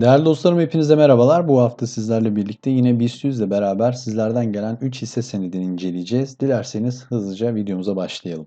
Değerli dostlarım hepinize merhabalar. Bu hafta sizlerle birlikte yine BIST 100 ile beraber sizlerden gelen 3 hisse senedini inceleyeceğiz. Dilerseniz hızlıca videomuza başlayalım.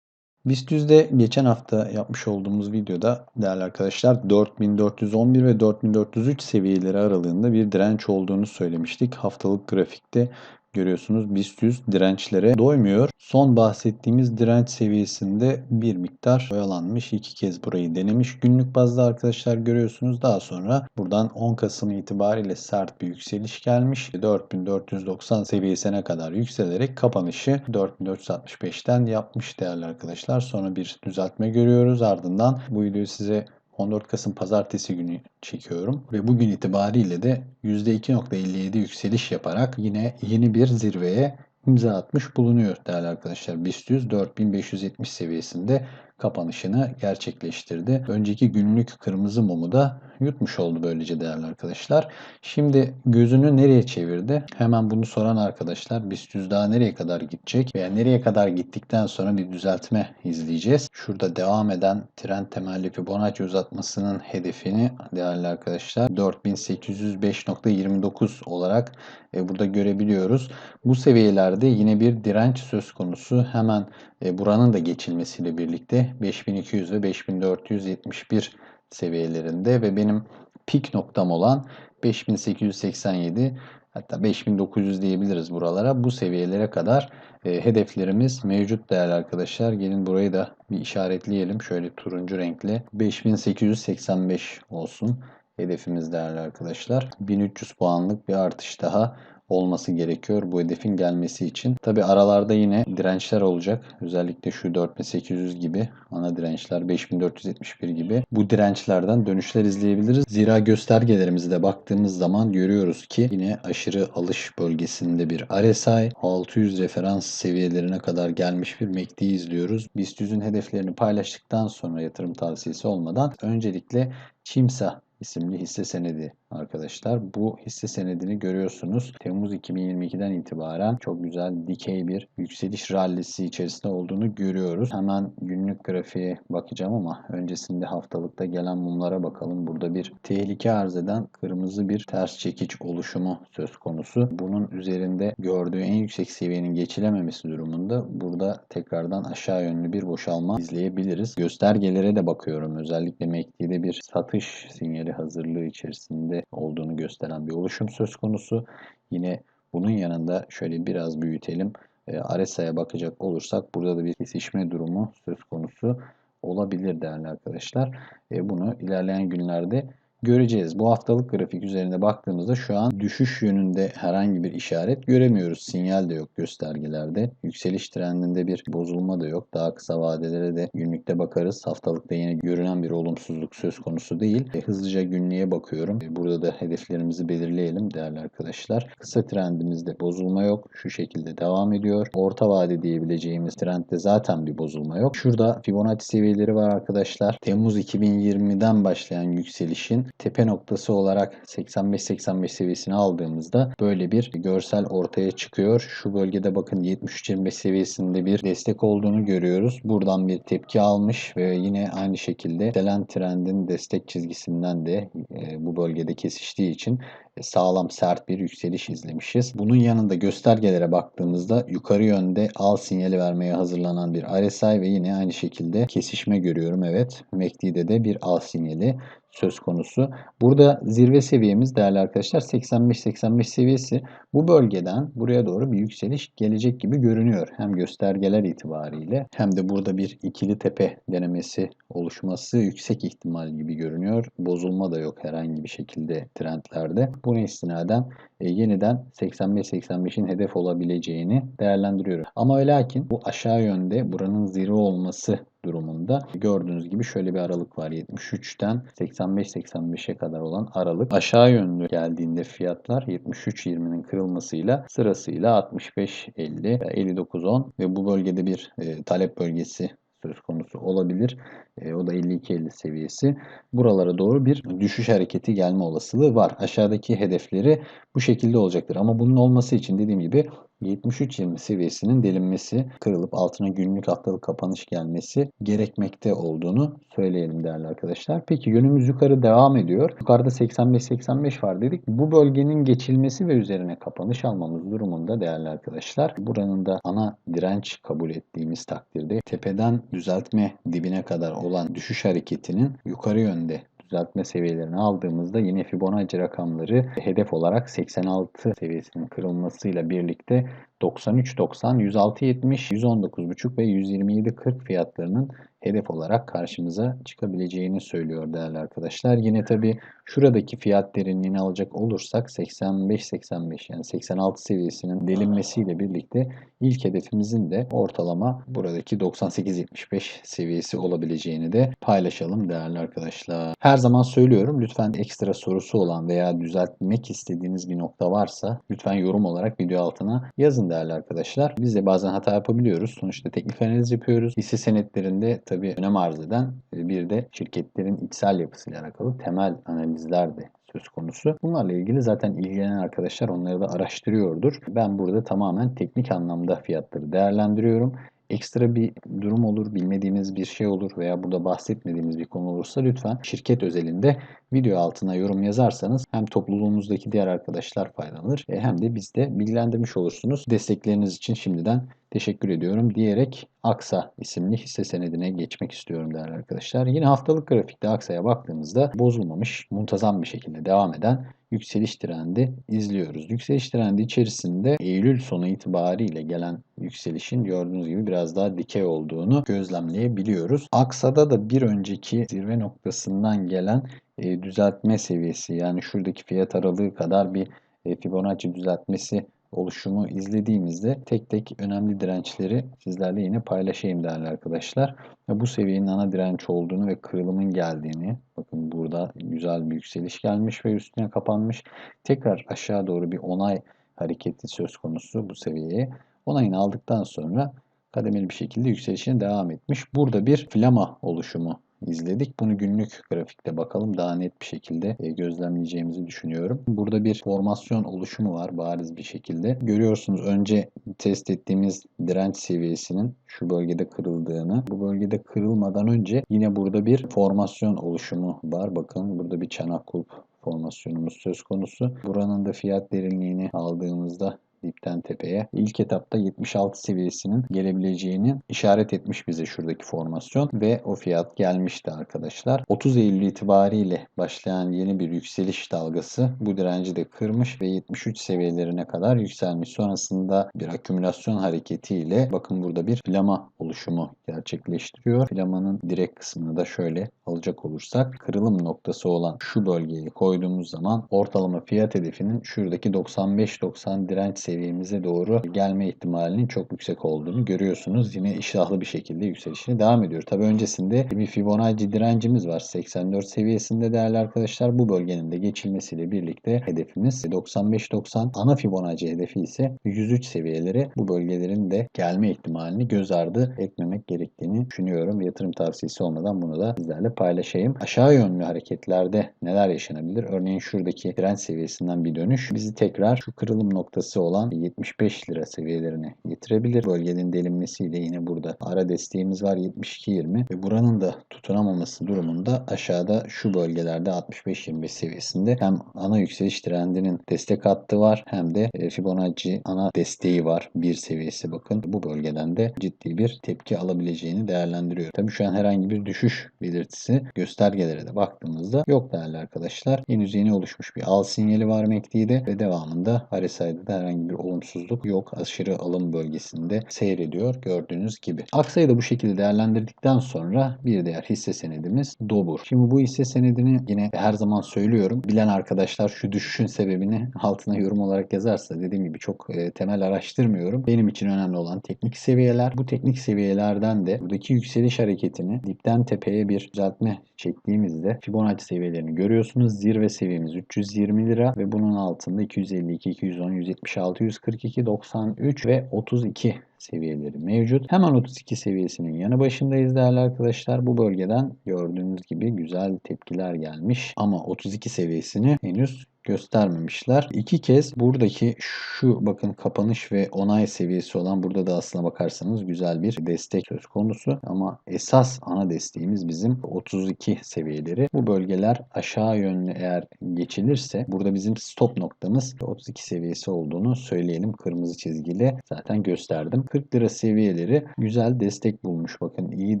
BIST 100'de geçen hafta yapmış olduğumuz videoda değerli arkadaşlar 4411 ve 4403 seviyeleri aralığında bir direnç olduğunu söylemiştik. Haftalık grafikte görüyorsunuz BIST 100 dirençlere doymuyor. Son bahsettiğimiz direnç seviyesinde bir miktar oyalanmış. iki kez burayı denemiş. Günlük bazda arkadaşlar görüyorsunuz. Daha sonra buradan 10 Kasım itibariyle sert bir yükseliş gelmiş. 4490 seviyesine kadar yükselerek kapanışı 4465'ten yapmış değerli arkadaşlar. Sonra bir düzeltme görüyoruz. Ardından bu videoyu size 14 Kasım pazartesi günü çekiyorum ve bugün itibariyle de %2.57 yükseliş yaparak yine yeni bir zirveye imza atmış bulunuyor değerli arkadaşlar. BIST 100 4570 seviyesinde kapanışını gerçekleştirdi. Önceki günlük kırmızı mumu da yutmuş oldu böylece değerli arkadaşlar. Şimdi gözünü nereye çevirdi? Hemen bunu soran arkadaşlar BIST 100 daha nereye kadar gidecek veya nereye kadar gittikten sonra bir düzeltme izleyeceğiz. Şurada devam eden trend temelli Fibonacci uzatmasının hedefini değerli arkadaşlar 4805.29 olarak e, burada görebiliyoruz. Bu seviyelerde yine bir direnç söz konusu. Hemen e, buranın da geçilmesiyle birlikte 5200 ve 5471 seviyelerinde ve benim pik noktam olan 5887 hatta 5900 diyebiliriz buralara. Bu seviyelere kadar e, hedeflerimiz mevcut değerli arkadaşlar. Gelin burayı da bir işaretleyelim. Şöyle turuncu renkli 5885 olsun hedefimiz değerli arkadaşlar. 1300 puanlık bir artış daha olması gerekiyor bu hedefin gelmesi için. Tabi aralarda yine dirençler olacak. Özellikle şu 4800 gibi ana dirençler 5471 gibi bu dirençlerden dönüşler izleyebiliriz. Zira göstergelerimize de baktığımız zaman görüyoruz ki yine aşırı alış bölgesinde bir RSI 600 referans seviyelerine kadar gelmiş bir MACD izliyoruz. BIST 100'ün hedeflerini paylaştıktan sonra yatırım tavsiyesi olmadan öncelikle Çimsa isimli hisse senedi arkadaşlar. Bu hisse senedini görüyorsunuz. Temmuz 2022'den itibaren çok güzel dikey bir yükseliş rallisi içerisinde olduğunu görüyoruz. Hemen günlük grafiğe bakacağım ama öncesinde haftalıkta gelen mumlara bakalım. Burada bir tehlike arz eden kırmızı bir ters çekiç oluşumu söz konusu. Bunun üzerinde gördüğü en yüksek seviyenin geçilememesi durumunda burada tekrardan aşağı yönlü bir boşalma izleyebiliriz. Göstergelere de bakıyorum. Özellikle MACD'de bir satış sinyali hazırlığı içerisinde olduğunu gösteren bir oluşum söz konusu. Yine bunun yanında şöyle biraz büyütelim. E, RSI'ye bakacak olursak burada da bir kesişme durumu söz konusu olabilir değerli arkadaşlar. E, bunu ilerleyen günlerde göreceğiz. Bu haftalık grafik üzerinde baktığımızda şu an düşüş yönünde herhangi bir işaret göremiyoruz. Sinyal de yok göstergelerde. Yükseliş trendinde bir bozulma da yok. Daha kısa vadelere de günlükte bakarız. Haftalıkta yine görünen bir olumsuzluk söz konusu değil. E, hızlıca günlüğe bakıyorum. E, burada da hedeflerimizi belirleyelim değerli arkadaşlar. Kısa trendimizde bozulma yok. Şu şekilde devam ediyor. Orta vade diyebileceğimiz trendde zaten bir bozulma yok. Şurada Fibonacci seviyeleri var arkadaşlar. Temmuz 2020'den başlayan yükselişin tepe noktası olarak 85-85 seviyesini aldığımızda böyle bir görsel ortaya çıkıyor. Şu bölgede bakın 73-25 seviyesinde bir destek olduğunu görüyoruz. Buradan bir tepki almış ve yine aynı şekilde gelen trendin destek çizgisinden de e, bu bölgede kesiştiği için sağlam sert bir yükseliş izlemişiz. Bunun yanında göstergelere baktığımızda yukarı yönde al sinyali vermeye hazırlanan bir RSI ve yine aynı şekilde kesişme görüyorum. Evet MACD'de de bir al sinyali söz konusu. Burada zirve seviyemiz değerli arkadaşlar 85-85 seviyesi. Bu bölgeden buraya doğru bir yükseliş gelecek gibi görünüyor. Hem göstergeler itibariyle hem de burada bir ikili tepe denemesi oluşması yüksek ihtimal gibi görünüyor. Bozulma da yok herhangi bir şekilde trendlerde. Buna istinaden e, yeniden 85-85'in hedef olabileceğini değerlendiriyorum. Ama lakin bu aşağı yönde buranın zirve olması durumunda gördüğünüz gibi şöyle bir aralık var. 73'ten 85-85'e kadar olan aralık. Aşağı yönlü geldiğinde fiyatlar 73-20'nin kırılmasıyla sırasıyla 65-50, 59-10 ve bu bölgede bir e, talep bölgesi söz konusu olabilir. E, o da 52.50 seviyesi. Buralara doğru bir düşüş hareketi gelme olasılığı var. Aşağıdaki hedefleri bu şekilde olacaktır. Ama bunun olması için dediğim gibi 73.20 seviyesinin delinmesi, kırılıp altına günlük haftalık kapanış gelmesi gerekmekte olduğunu söyleyelim değerli arkadaşlar. Peki yönümüz yukarı devam ediyor. Yukarıda 85-85 var dedik. Bu bölgenin geçilmesi ve üzerine kapanış almamız durumunda değerli arkadaşlar. Buranın da ana direnç kabul ettiğimiz takdirde tepeden düzeltme dibine kadar olan düşüş hareketinin yukarı yönde düzeltme seviyelerini aldığımızda yine Fibonacci rakamları hedef olarak 86 seviyesinin kırılmasıyla birlikte 93 90 106 70 119,5 ve 127 40 fiyatlarının hedef olarak karşımıza çıkabileceğini söylüyor değerli arkadaşlar. Yine tabi şuradaki fiyat derinliğini alacak olursak 85-85 yani 86 seviyesinin delinmesiyle birlikte ilk hedefimizin de ortalama buradaki 98-75 seviyesi olabileceğini de paylaşalım değerli arkadaşlar. Her zaman söylüyorum lütfen ekstra sorusu olan veya düzeltmek istediğiniz bir nokta varsa lütfen yorum olarak video altına yazın değerli arkadaşlar. Biz de bazen hata yapabiliyoruz. Sonuçta teknik analiz yapıyoruz. Hisse senetlerinde tabii önem arz eden bir de şirketlerin içsel yapısıyla alakalı temel analizler de söz konusu. Bunlarla ilgili zaten ilgilenen arkadaşlar onları da araştırıyordur. Ben burada tamamen teknik anlamda fiyatları değerlendiriyorum ekstra bir durum olur, bilmediğimiz bir şey olur veya burada bahsetmediğimiz bir konu olursa lütfen şirket özelinde video altına yorum yazarsanız hem topluluğumuzdaki diğer arkadaşlar faydalanır e, hem de biz de bilgilendirmiş olursunuz. Destekleriniz için şimdiden teşekkür ediyorum diyerek Aksa isimli hisse senedine geçmek istiyorum değerli arkadaşlar. Yine haftalık grafikte Aksa'ya baktığımızda bozulmamış, muntazam bir şekilde devam eden yükseliş trendi izliyoruz. Yükseliş trendi içerisinde Eylül sonu itibariyle gelen yükselişin gördüğünüz gibi biraz daha dikey olduğunu gözlemleyebiliyoruz. Aksa'da da bir önceki zirve noktasından gelen e, düzeltme seviyesi yani şuradaki fiyat aralığı kadar bir e, Fibonacci düzeltmesi oluşumu izlediğimizde tek tek önemli dirençleri sizlerle yine paylaşayım değerli arkadaşlar. Ve bu seviyenin ana direnç olduğunu ve kırılımın geldiğini bakın burada güzel bir yükseliş gelmiş ve üstüne kapanmış. Tekrar aşağı doğru bir onay hareketi söz konusu bu seviyeye. Onayını aldıktan sonra kademeli bir şekilde yükselişine devam etmiş. Burada bir flama oluşumu izledik. Bunu günlük grafikte bakalım daha net bir şekilde e, gözlemleyeceğimizi düşünüyorum. Burada bir formasyon oluşumu var bariz bir şekilde. Görüyorsunuz önce test ettiğimiz direnç seviyesinin şu bölgede kırıldığını. Bu bölgede kırılmadan önce yine burada bir formasyon oluşumu var. Bakın burada bir çanak kulp formasyonumuz söz konusu. Buranın da fiyat derinliğini aldığımızda dipten tepeye ilk etapta 76 seviyesinin gelebileceğini işaret etmiş bize şuradaki formasyon ve o fiyat gelmişti arkadaşlar. 30 Eylül itibariyle başlayan yeni bir yükseliş dalgası bu direnci de kırmış ve 73 seviyelerine kadar yükselmiş. Sonrasında bir akümülasyon hareketiyle bakın burada bir flama oluşumu gerçekleştiriyor. Flamanın direkt kısmını da şöyle alacak olursak kırılım noktası olan şu bölgeyi koyduğumuz zaman ortalama fiyat hedefinin şuradaki 95-90 direnç seviyemize doğru gelme ihtimalinin çok yüksek olduğunu görüyorsunuz. Yine iştahlı bir şekilde yükselişine devam ediyor. Tabi öncesinde bir Fibonacci direncimiz var. 84 seviyesinde değerli arkadaşlar. Bu bölgenin de geçilmesiyle birlikte hedefimiz 95-90. Ana Fibonacci hedefi ise 103 seviyeleri. Bu bölgelerin de gelme ihtimalini göz ardı etmemek gerektiğini düşünüyorum. Yatırım tavsiyesi olmadan bunu da sizlerle paylaşayım. Aşağı yönlü hareketlerde neler yaşanabilir? Örneğin şuradaki direnç seviyesinden bir dönüş bizi tekrar şu kırılım noktası olan 75 lira seviyelerine getirebilir. Bölgenin delinmesiyle yine burada ara desteğimiz var 72.20 ve buranın da tutunamaması durumunda aşağıda şu bölgelerde 65-25 seviyesinde hem ana yükseliş trendinin destek hattı var hem de e, Fibonacci ana desteği var. Bir seviyesi bakın. Bu bölgeden de ciddi bir tepki alabileceğini değerlendiriyor. Tabii şu an herhangi bir düşüş belirtisi göstergelere de baktığımızda yok değerli arkadaşlar. Henüz yeni oluşmuş bir al sinyali var MACD'de ve devamında RSI'de de herhangi bir olumsuzluk yok. Aşırı alım bölgesinde seyrediyor gördüğünüz gibi. Aksa'yı da bu şekilde değerlendirdikten sonra bir diğer hisse senedimiz Dobur. Şimdi bu hisse senedini yine her zaman söylüyorum. Bilen arkadaşlar şu düşüşün sebebini altına yorum olarak yazarsa dediğim gibi çok e, temel araştırmıyorum. Benim için önemli olan teknik seviyeler. Bu teknik seviyelerden de buradaki yükseliş hareketini dipten tepeye bir düzeltme çektiğimizde Fibonacci seviyelerini görüyorsunuz. Zirve seviyemiz 320 lira ve bunun altında 252, 210, 176, 142, 93 ve 32 seviyeleri mevcut. Hemen 32 seviyesinin yanı başındayız değerli arkadaşlar. Bu bölgeden gördüğünüz gibi güzel tepkiler gelmiş ama 32 seviyesini henüz göstermemişler. İki kez buradaki şu bakın kapanış ve onay seviyesi olan burada da aslına bakarsanız güzel bir destek söz konusu. Ama esas ana desteğimiz bizim 32 seviyeleri. Bu bölgeler aşağı yönlü eğer geçilirse burada bizim stop noktamız 32 seviyesi olduğunu söyleyelim. Kırmızı çizgiyle zaten gösterdim. 40 lira seviyeleri güzel destek bulmuş. Bakın iyi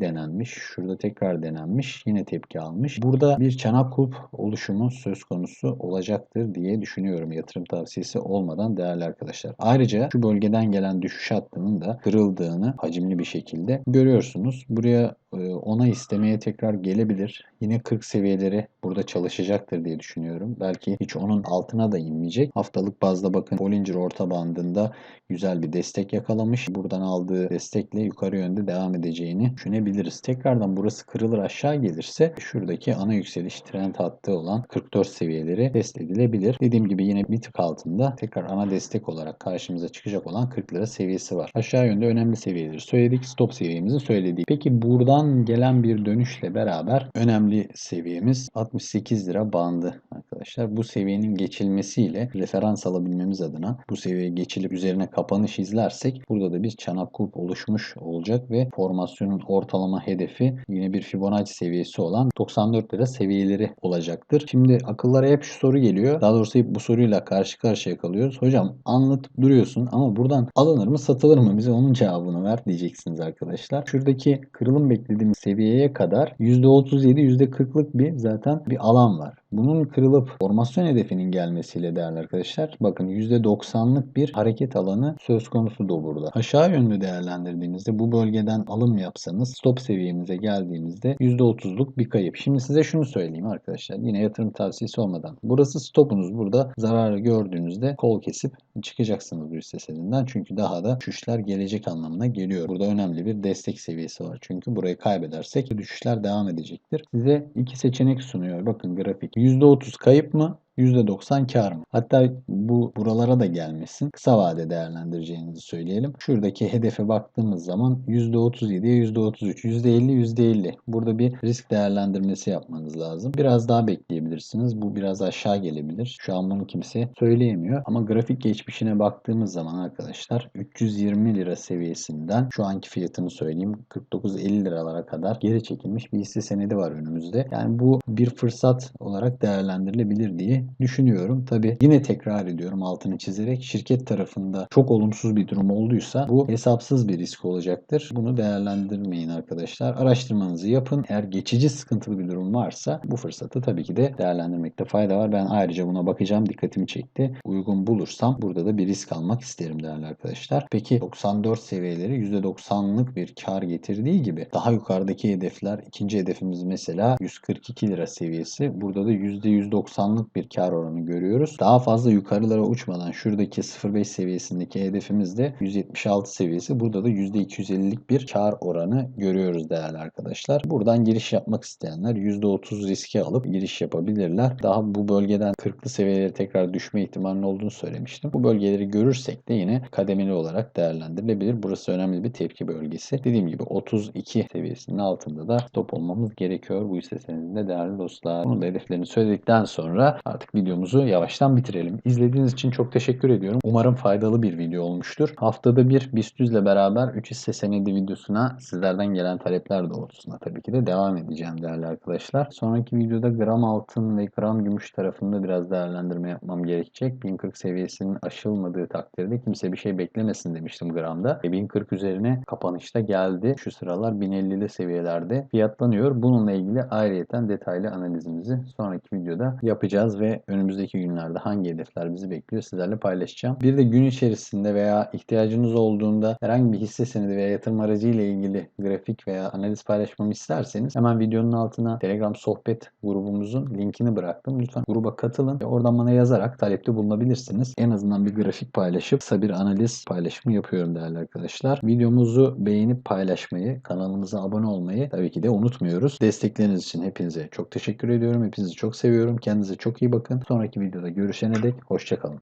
denenmiş. Şurada tekrar denenmiş. Yine tepki almış. Burada bir çanak kulp oluşumu söz konusu olacaktır diye düşünüyorum yatırım tavsiyesi olmadan değerli arkadaşlar. Ayrıca şu bölgeden gelen düşüş hattının da kırıldığını hacimli bir şekilde görüyorsunuz. Buraya ona istemeye tekrar gelebilir. Yine 40 seviyeleri burada çalışacaktır diye düşünüyorum. Belki hiç onun altına da inmeyecek. Haftalık bazda bakın Bollinger orta bandında güzel bir destek yakalamış. Buradan aldığı destekle yukarı yönde devam edeceğini düşünebiliriz. Tekrardan burası kırılır aşağı gelirse şuradaki ana yükseliş trend hattı olan 44 seviyeleri test edilebilir. Dediğim gibi yine bir tık altında tekrar ana destek olarak karşımıza çıkacak olan 40 lira seviyesi var. Aşağı yönde önemli seviyeleri söyledik. Stop seviyemizi söyledik. Peki buradan gelen bir dönüşle beraber önemli seviyemiz 68 lira bandı arkadaşlar. Bu seviyenin geçilmesiyle referans alabilmemiz adına bu seviyeye geçilip üzerine kapanış izlersek burada da bir çanak kulp oluşmuş olacak ve formasyonun ortalama hedefi yine bir Fibonacci seviyesi olan 94 lira seviyeleri olacaktır. Şimdi akıllara hep şu soru geliyor. Daha doğrusu hep bu soruyla karşı karşıya kalıyoruz. Hocam anlatıp duruyorsun ama buradan alınır mı satılır mı? Bize onun cevabını ver diyeceksiniz arkadaşlar. Şuradaki kırılım beklediğimiz seviyeye kadar %37 %40'lık bir zaten bir alan var. Bunun kırılıp formasyon hedefinin gelmesiyle değerli arkadaşlar bakın %90'lık bir hareket alanı söz konusu da burada. Aşağı yönlü değerlendirdiğimizde bu bölgeden alım yapsanız stop seviyemize geldiğimizde %30'luk bir kayıp. Şimdi size şunu söyleyeyim arkadaşlar yine yatırım tavsiyesi olmadan. Burası stopunuz burada zararı gördüğünüzde kol kesip çıkacaksınız bu hisse. Çünkü daha da düşüşler gelecek anlamına geliyor. Burada önemli bir destek seviyesi var. Çünkü burayı kaybedersek düşüşler devam edecektir. Size iki seçenek sunuyor. Bakın grafik. %30 kayıp mı? %90 kar mı? Hatta bu buralara da gelmesin. Kısa vade değerlendireceğinizi söyleyelim. Şuradaki hedefe baktığımız zaman %37'ye %33, %50, %50. Burada bir risk değerlendirmesi yapmanız lazım. Biraz daha bekleyebilirsiniz. Bu biraz aşağı gelebilir. Şu an bunu kimse söyleyemiyor. Ama grafik geçmişine baktığımız zaman arkadaşlar 320 lira seviyesinden şu anki fiyatını söyleyeyim 49-50 liralara kadar geri çekilmiş bir hisse senedi var önümüzde. Yani bu bir fırsat olarak değerlendirilebilir diye düşünüyorum. Tabi yine tekrar ediyorum altını çizerek şirket tarafında çok olumsuz bir durum olduysa bu hesapsız bir risk olacaktır. Bunu değerlendirmeyin arkadaşlar. Araştırmanızı yapın. Eğer geçici sıkıntılı bir durum varsa bu fırsatı tabii ki de değerlendirmekte fayda var. Ben ayrıca buna bakacağım. Dikkatimi çekti. Uygun bulursam burada da bir risk almak isterim değerli arkadaşlar. Peki 94 seviyeleri %90'lık bir kar getirdiği gibi daha yukarıdaki hedefler ikinci hedefimiz mesela 142 lira seviyesi. Burada da %190'lık bir kar oranı görüyoruz. Daha fazla yukarılara uçmadan şuradaki 0.5 seviyesindeki hedefimiz de 176 seviyesi. Burada da %250'lik bir kar oranı görüyoruz değerli arkadaşlar. Buradan giriş yapmak isteyenler %30 riski alıp giriş yapabilirler. Daha bu bölgeden 40'lı seviyelere tekrar düşme ihtimalinin olduğunu söylemiştim. Bu bölgeleri görürsek de yine kademeli olarak değerlendirilebilir. Burası önemli bir tepki bölgesi. Dediğim gibi 32 seviyesinin altında da stop olmamız gerekiyor bu hisse senedinde değerli dostlar. Bunun da hedeflerini söyledikten sonra artık artık videomuzu yavaştan bitirelim. İzlediğiniz için çok teşekkür ediyorum. Umarım faydalı bir video olmuştur. Haftada bir BIST ile beraber 3 hisse senedi videosuna sizlerden gelen talepler doğrultusunda tabii ki de devam edeceğim değerli arkadaşlar. Sonraki videoda gram altın ve gram gümüş tarafında biraz değerlendirme yapmam gerekecek. 1040 seviyesinin aşılmadığı takdirde kimse bir şey beklemesin demiştim gramda. E 1040 üzerine kapanışta geldi. Şu sıralar 1050'li seviyelerde fiyatlanıyor. Bununla ilgili ayrıyeten detaylı analizimizi sonraki videoda yapacağız önümüzdeki günlerde hangi hedefler bizi bekliyor sizlerle paylaşacağım. Bir de gün içerisinde veya ihtiyacınız olduğunda herhangi bir hisse senedi veya yatırım aracı ile ilgili grafik veya analiz paylaşmamı isterseniz hemen videonun altına Telegram sohbet grubumuzun linkini bıraktım. Lütfen gruba katılın ve oradan bana yazarak talepte bulunabilirsiniz. En azından bir grafik paylaşıp kısa bir analiz paylaşımı yapıyorum değerli arkadaşlar. Videomuzu beğenip paylaşmayı, kanalımıza abone olmayı tabii ki de unutmuyoruz. Destekleriniz için hepinize çok teşekkür ediyorum. Hepinizi çok seviyorum. Kendinize çok iyi bakın bakın. Sonraki videoda görüşene dek hoşçakalın.